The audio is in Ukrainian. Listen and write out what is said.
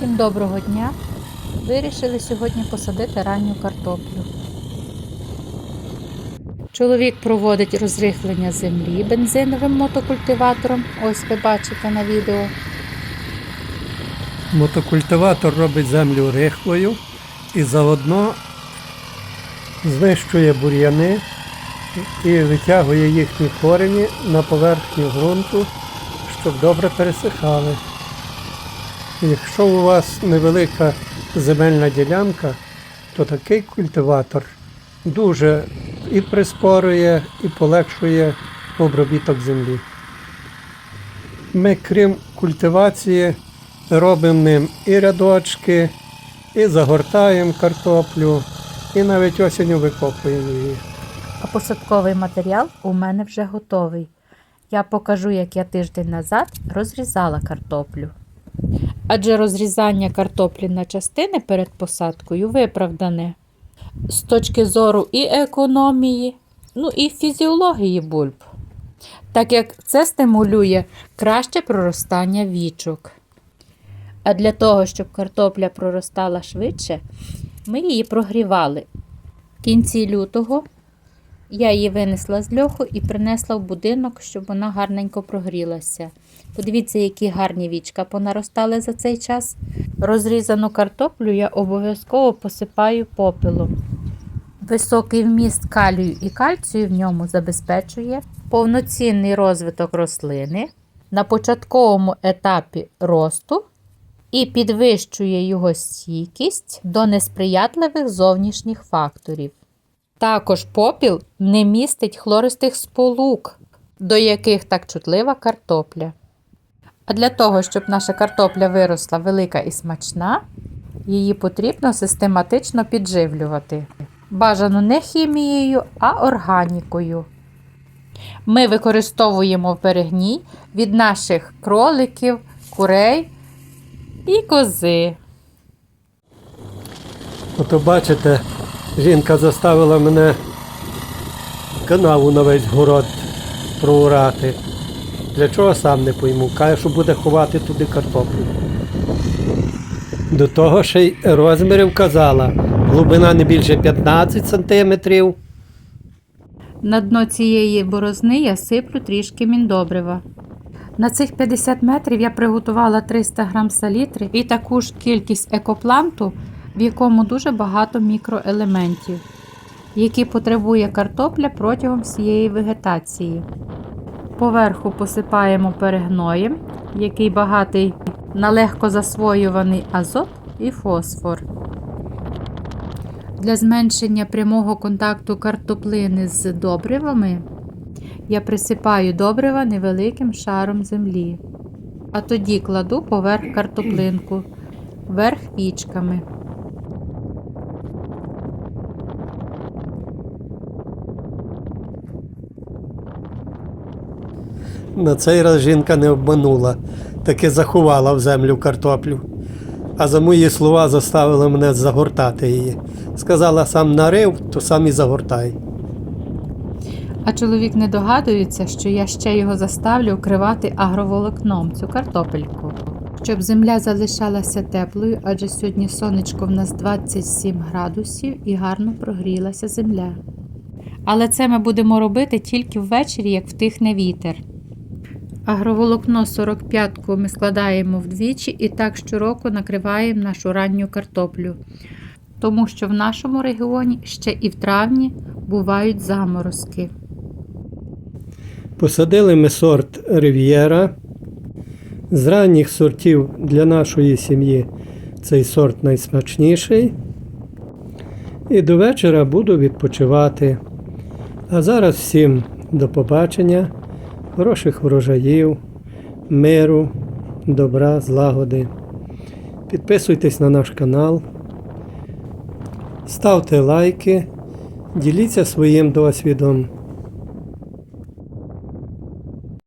Всім доброго дня! Вирішили сьогодні посадити ранню картоплю. Чоловік проводить розрихлення землі бензиновим мотокультиватором. Ось ви бачите на відео. Мотокультиватор робить землю рихлою і заодно знищує бур'яни і витягує їхні корені на поверхню ґрунту, щоб добре пересихали. Якщо у вас невелика земельна ділянка, то такий культиватор дуже і прискорює, і полегшує обробіток землі. Ми, крім культивації, робимо ним і рядочки, і загортаємо картоплю, і навіть осінню викопуємо її. А посадковий матеріал у мене вже готовий. Я покажу, як я тиждень назад розрізала картоплю. Адже розрізання картоплі на частини перед посадкою виправдане з точки зору і економії, ну і фізіології бульб, так як це стимулює краще проростання вічок. А для того, щоб картопля проростала швидше, ми її прогрівали. В кінці лютого я її винесла з льоху і принесла в будинок, щоб вона гарненько прогрілася. Подивіться, які гарні вічка понаростали за цей час. Розрізану картоплю я обов'язково посипаю попелом. Високий вміст калію і кальцію в ньому забезпечує повноцінний розвиток рослини на початковому етапі росту і підвищує його стійкість до несприятливих зовнішніх факторів. Також попіл не містить хлористих сполук, до яких так чутлива картопля. А для того, щоб наша картопля виросла велика і смачна, її потрібно систематично підживлювати. Бажано не хімією, а органікою. Ми використовуємо перегній від наших кроликів, курей і кози. Ото бачите, жінка заставила мене канаву на весь город проурати. Для чого сам не пойму. Каже, що буде ховати туди картоплю. До того ще й розмірів казала. Глибина не більше 15 сантиметрів. На дно цієї борозни я сиплю трішки міндобрива. На цих 50 метрів я приготувала 300 грам салітри і таку ж кількість екопланту, в якому дуже багато мікроелементів, які потребує картопля протягом всієї вегетації. Поверху посипаємо перегноєм, який багатий на легко засвоюваний азот і фосфор. Для зменшення прямого контакту картоплини з добривами я присипаю добрива невеликим шаром землі, а тоді кладу поверх картоплинку, верх вічками. На цей раз жінка не обманула, таки заховала в землю картоплю. А за мої слова заставила мене загортати її. Сказала, сам нарив, то сам і загортай. А чоловік не догадується, що я ще його заставлю укривати агроволокном цю картопельку, щоб земля залишалася теплою, адже сьогодні сонечко в нас 27 градусів і гарно прогрілася земля. Але це ми будемо робити тільки ввечері, як втихне вітер. Агроволокно 45-ку ми складаємо вдвічі і так щороку накриваємо нашу ранню картоплю, тому що в нашому регіоні ще і в травні бувають заморозки. Посадили ми сорт Рив'єра. З ранніх сортів для нашої сім'ї цей сорт найсмачніший. І до вечора буду відпочивати. А зараз всім до побачення, хороших врожаїв, миру, добра, злагоди. Підписуйтесь на наш канал, ставте лайки, діліться своїм досвідом.